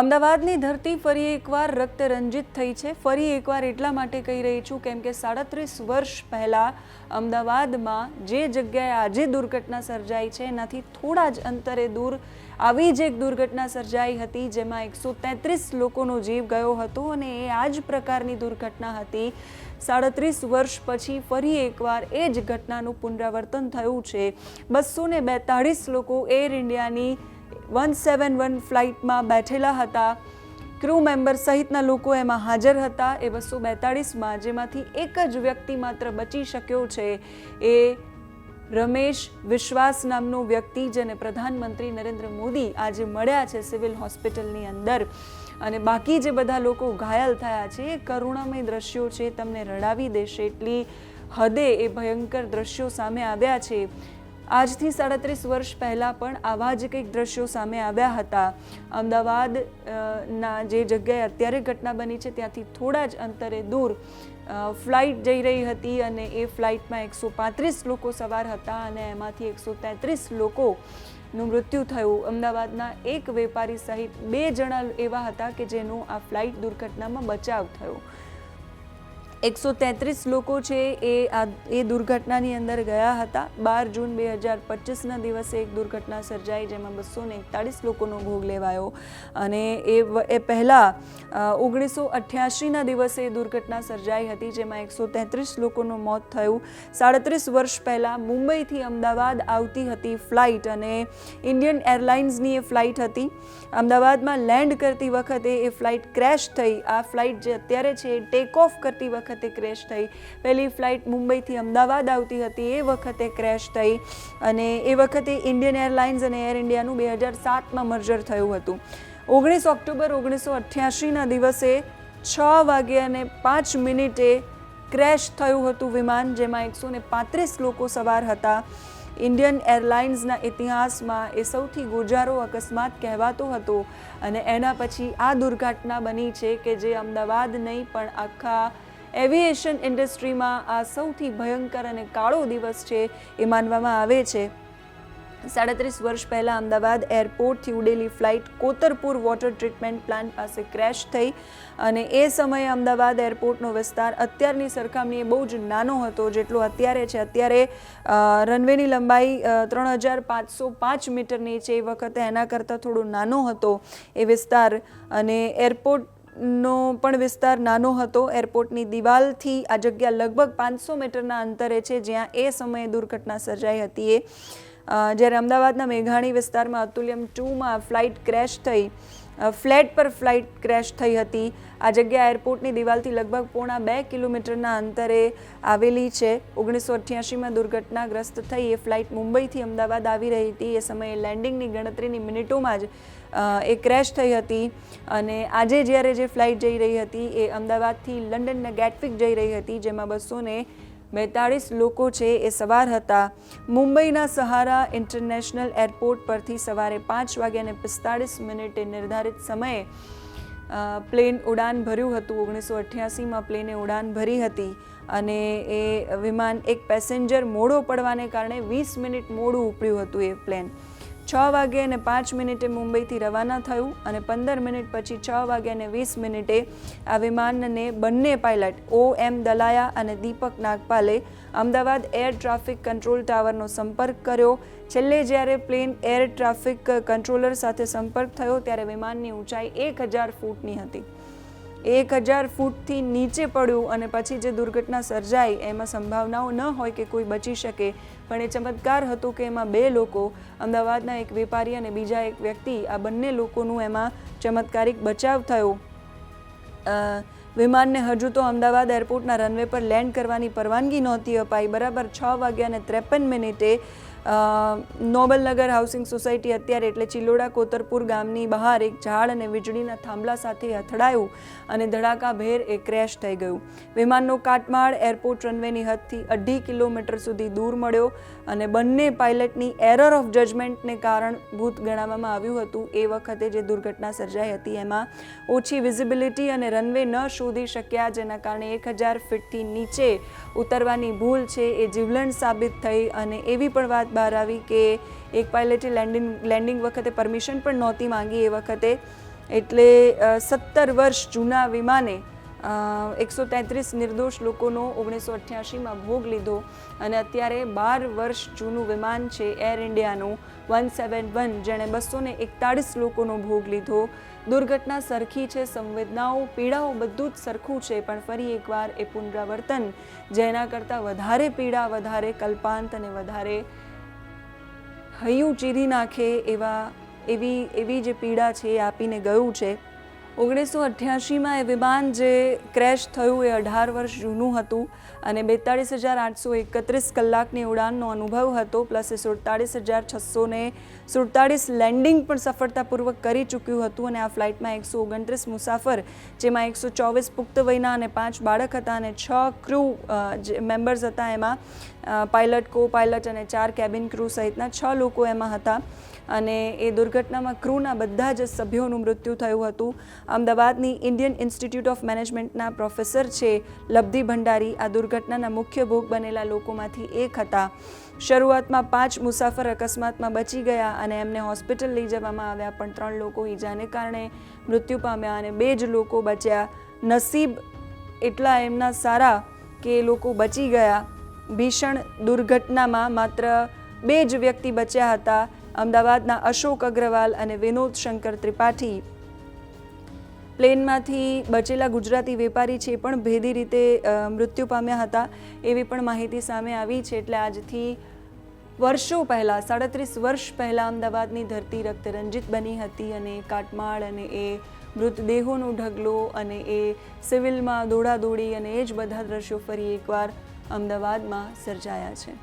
અમદાવાદની ધરતી ફરી એકવાર રક્તરંજિત થઈ છે. ફરી એકવાર એટલા માટે કહી રહી છું કેમ કે સાડત્રીસ વર્ષ પહેલાં અમદાવાદમાં જે જગ્યાએ આજે દુર્ઘટના સર્જાઈ છે, એનાથી થોડા જ અંતરે દૂર આવી જ એક દુર્ઘટના સર્જાઈ હતી, જેમાં એકસો તેત્રીસ લોકોનો જીવ ગયો હતો અને એ આ જ પ્રકારની દુર્ઘટના હતી. સાડત્રીસ વર્ષ પછી ફરી એકવાર એ જ ઘટનાનું પુનરાવર્તન થયું છે. બસો બેતાળીસ લોકો એર ઇન્ડિયાની વન સેવન વન ફ્લાઇટમાં બેઠેલા હતા ક્રૂ મેમ્બર સહિતના લોકો એમાં હાજર હતા એ બસો બેતાળીસમાં જેમાંથી એક જ વ્યક્તિ માત્ર બચી શક્યો છે એ રમેશ વિશ્વાસ નામનો વ્યક્તિ જેને પ્રધાનમંત્રી નરેન્દ્ર મોદી આજે મળ્યા છે સિવિલ હોસ્પિટલની અંદર અને બાકી જે બધા લોકો ઘાયલ થયા છે એ કરુણામય દ્રશ્યો છે તમને રડાવી દેશે એટલી હદે એ ભયંકર દ્રશ્યો સામે આવ્યા છે આજથી સાડત્રીસ વર્ષ પહેલાં પણ આવા જ કંઈક દ્રશ્યો સામે આવ્યા હતા. અમદાવાદ ના જે જગ્યાએ અત્યારે ઘટના બની છે, ત્યાંથી થોડા જ અંતરે દૂર ફ્લાઇટ જઈ રહી હતી અને એ ફ્લાઇટમાં એકસો પાંત્રીસ લોકો સવાર હતા અને એમાંથી એકસો તેત્રીસ લોકોનું મૃત્યુ થયું. અમદાવાદના એક વેપારી સહિત બે જણા એવા હતા કે જેનું આ ફ્લાઇટ દુર્ઘટનામાં બચાવ થયો. એકસો તેત્રીસ લોકો છે એ આ એ દુર્ઘટનાની અંદર ગયા હતા. બાર જૂન બે હજાર પચીસના દિવસે એક દુર્ઘટના સર્જાઈ જેમાં બસો ને એકતાળીસ લોકોનો ભોગ લેવાયો અને એ એ પહેલાં ઓગણીસો અઠ્યાસીના દિવસે એ દુર્ઘટના સર્જાઈ હતી જેમાં એકસો તેત્રીસ લોકોનું મોત થયું. સાડત્રીસ વર્ષ પહેલાં મુંબઈથી અમદાવાદ આવતી હતી ફ્લાઇટ અને ઇન્ડિયન એરલાઇન્સની એ ફ્લાઇટ હતી. અમદાવાદમાં લેન્ડ કરતી વખતે એ ફ્લાઇટ ક્રેશ થઈ. આ ફ્લાઇટ જે અત્યારે છે એ ટેક ઓફ કરતી વખતે ક્રેશ થઈ. પહેલી ફ્લાઇટ મુંબઈથી અમદાવાદ આવતી હતી, એ વખતે ક્રેશ થઈ અને એ વખતે ઇન્ડિયન એરલાઇન્સ અને એર ઇન્ડિયાનું બે હજાર સાતમાં મર્જર થયું હતું. ઓગણીસ ઓક્ટોબર ઓગણીસો અઠ્યાસીના દિવસે છ વાગે અને પાંચ મિનિટે ક્રેશ થયું હતું વિમાન, જેમાં એકસો ને પાંત્રીસ લોકો સવાર હતા. ઇન્ડિયન એરલાઇન્સના ઇતિહાસમાં એ સૌથી ગોજારો અકસ્માત કહેવાતો હતો અને એના પછી આ દુર્ઘટના બની છે કે જે અમદાવાદ નહીં, પણ આખા એવિએશન ઇન્ડસ્ટ્રીમાં આ સૌથી ભયંકર અને કાળો દિવસ છે એ માનવામાં આવે છે. સાડત્રીસ વર્ષ પહેલાં અમદાવાદ એરપોર્ટથી ઉડેલી flight Kotarpur water treatment plant પાસે ક્રેશ થઈ અને એ સમયે અમદાવાદ એરપોર્ટનો વિસ્તાર અત્યારની સરખામણીએ બહુ જ નાનો હતો. જેટલો અત્યારે છે, અત્યારે રનવેની લંબાઈ ત્રણ હજાર પાંચસો પાંચ મીટરની છે. એ વખતે એના કરતાં થોડો નાનો હતો એ વિસ્તાર અને એરપોર્ટ નો પણ વિસ્તાર નાનો હતો. એરપોર્ટની દિવાલથી આ જગ્યા લગભગ પાંચસો મીટરના અંતરે છે, જ્યાં એ સમયે દુર્ઘટના સર્જાઈ હતી. એ જ્યારે અમદાવાદના મેઘાણી વિસ્તારમાં અતુલ્યમ ટુમાં ફ્લાઇટ ક્રેશ થઈ ફ્લેટ પર ફ્લાઇટ ક્રેશ થઈ હતી. આ જગ્યા એરપોર્ટની દિવાલથી લગભગ પોણા બે કિલોમીટરના અંતરે આવેલી છે. ઓગણીસો અઠ્યાસીમાં દુર્ઘટનાગ્રસ્ત થઈ એ ફ્લાઇટ મુંબઈથી અમદાવાદ આવી રહી હતી. એ સમયે લેન્ડિંગની ગણતરીની મિનિટોમાં જ એ ક્રેશ થઈ હતી અને આજે જ્યારે જે ફ્લાઇટ જઈ રહી હતી એ અમદાવાદથી લંડનના ગેટવિક જઈ રહી હતી, જેમાં બસો ને બેતાળીસ લોકો છે એ સવાર હતા. મુંબઈના સહારા ઇન્ટરનેશનલ એરપોર્ટ પરથી સવારે પાંચ વાગ્યાને પિસ્તાળીસ મિનિટે નિર્ધારિત સમયે પ્લેન ઉડાન ભર્યું હતું. ઓગણીસો અઠ્યાસીમાં પ્લેને ઉડાન ભરી હતી અને એ વિમાન એક પેસેન્જર મોડો પડવાને કારણે વીસ મિનિટ મોડું ઉપડ્યું હતું એ પ્લેન. છ વાગે અને પાંચ મિનિટે મુંબઈથી રવાના થયું અને પંદર મિનિટ પછી છ વાગે અને વીસ મિનિટે આ વિમાનને બંને પાયલટ ઓ એમ દલાયા અને દીપક નાગપાલે અમદાવાદ એર ટ્રાફિક કંટ્રોલ ટાવરનો સંપર્ક કર્યો. છેલ્લે જ્યારે પ્લેન એર ટ્રાફિક કંટ્રોલર સાથે સંપર્ક થયો, ત્યારે વિમાનની ઊંચાઈ એક હજાર ફૂટની હતી. એક હજાર ફૂટથી નીચે પડ્યું અને પછી જે દુર્ઘટના સર્જાઈ, એમાં સંભાવનાઓ ન હોય કે કોઈ બચી શકે. પણ એ ચમત્કાર હતું કે એમાં બે લોકો, અમદાવાદના એક વેપારી અને બીજા એક વ્યક્તિ, આ બંને લોકોનું એમાં ચમત્કારિક બચાવ થયો. વિમાનને હજુ તો અમદાવાદ એરપોર્ટના રનવે પર લેન્ડ કરવાની પરવાનગી નહોતી અપાઈ. બરાબર છ વાગ્યા અને ત્રેપન મિનિટે નોબલનગર હાઉસિંગ સોસાયટી અત્યારે એટલે ચિલોડા કોતરપુર ગામની બહાર એક ઝાડ અને વીજળીના થાંભલા સાથે અથડાયું અને ધડાકાભેર એ ક્રેશ થઈ ગયું. વિમાનનો કાટમાળ એરપોર્ટ રનવેની હદથી અઢી કિલોમીટર સુધી દૂર મળ્યો અને બંને પાયલટની એરર ઓફ જજમેન્ટને કારણભૂત ગણાવવામાં આવ્યું હતું. એ વખતે જે દુર્ઘટના સર્જાઈ હતી એમાં ઓછી વિઝિબિલિટી અને રનવે ન શોધી શક્યા જેના કારણે એક હજાર ફીટથી નીચે ઉતરવાની ભૂલ છે એ જીવલેણ સાબિત થઈ અને એવી પણ વાત બહાર આવી કે એક પાયલટે લેન્ડિંગ લેન્ડિંગ વખતે પરમિશન પણ નહોતી માંગી એ વખતે. એટલે સત્તર વર્ષ જૂના વિમાને એકસો તેત્રીસ નિર્દોષ લોકોનો ઓગણીસો અઠ્યાસીમાં ભોગ લીધો અને અત્યારે બાર વર્ષ જૂનું વિમાન છે એર ઇન્ડિયાનું, વન સેવન વન, જેણે બસો ને એકતાળીસ લોકોનો ભોગ લીધો. દુર્ઘટના સરખી છે, સંવેદનાઓ, પીડાઓ બધું જ સરખું છે, પણ ફરી એકવાર એ પુનરાવર્તન, જેના કરતાં વધારે પીડા, વધારે કલ્પાંત અને વધારે હૈયું ચીરી નાખે એવા એવી એવી જે પીડા છે એ આપીને ગયું છે. ઓગણીસો અઠ્યાસીમાં એ વિમાન જે ક્રેશ થયું એ અઢાર વર્ષ જૂનું હતું અને બેતાળીસ હજાર આઠસો એકત્રીસ કલાકની ઉડાનનો અનુભવ હતો, પ્લસ એ સુડતાળીસ હજાર છસો ને સુડતાળીસ લેન્ડિંગ પણ સફળતાપૂર્વક કરી ચૂક્યું હતું અને આ ફ્લાઇટમાં એકસો ઓગણત્રીસ મુસાફર, જેમાં એકસો ચોવીસ પુખ્ત વયના અને પાંચ બાળક હતા અને છ ક્રૂ જે મેમ્બર્સ હતા એમાં પાયલટ કો પાયલટ અને ચાર કેબિન ક્રૂ સહિતના છ લોકો એમાં હતા. અને એ દુર્ઘટનામાં ક્રૂના બધા જ સભ્યોનું મૃત્યુ થયું હતું. અમદાવાદની ઇન્ડિયન ઇન્સ્ટિટ્યૂટ ઓફ મેનેજમેન્ટના પ્રોફેસર છે લબ્ધિ ભંડારી. આ દુર્ઘટનાના મુખ્ય ભોગ બનેલા લોકોમાંથી એક હતા. શરૂઆતમાં પાંચ મુસાફર અકસ્માતમાં બચી ગયા અને એમને હોસ્પિટલ લઈ જવામાં આવ્યા, પણ ત્રણ લોકો ઈજાને કારણે મૃત્યુ પામ્યા અને બે જ લોકો બચ્યા. નસીબ એટલા એમના સારા કે લોકો બચી ગયા. ભીષણ દુર્ઘટનામાં માત્ર બે જ વ્યક્તિ બચ્યા હતા. અમદાવાદના અશોક અગ્રવાલ અને વિનોદ શંકર ત્રિપાઠી. પ્લેનમાંથી બચેલા ગુજરાતી વેપારી છે પણ ભેદી રીતે મૃત્યુ પામ્યા હતા એવી પણ માહિતી સામે આવી છે એટલે આજથી વર્ષો પહેલાં, સાડત્રીસ વર્ષ પહેલાં અમદાવાદની ધરતી રક્તરંજિત બની હતી અને કાટમાળ અને એ મૃતદેહોનો ઢગલો અને એ સિવિલમાં દોડાદોડી અને એ જ બધા દ્રશ્યો ફરી એકવાર અમદાવાદમાં સર્જાયા છે.